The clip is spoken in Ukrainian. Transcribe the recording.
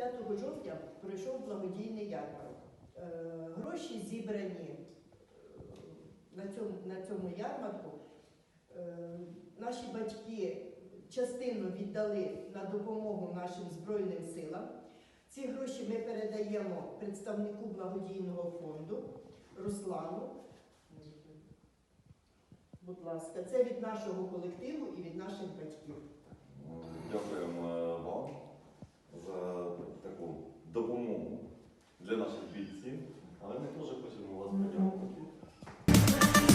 5 жовтня пройшов благодійний ярмарок. Е, Гроші зібрані е, на цьому, на цьому ярмарку. Е, Наші батьки частину віддали на допомогу нашим Збройним силам. Ці гроші ми передаємо представнику благодійного фонду Руслану. Будь ласка, це від нашого колективу і від наших батьків.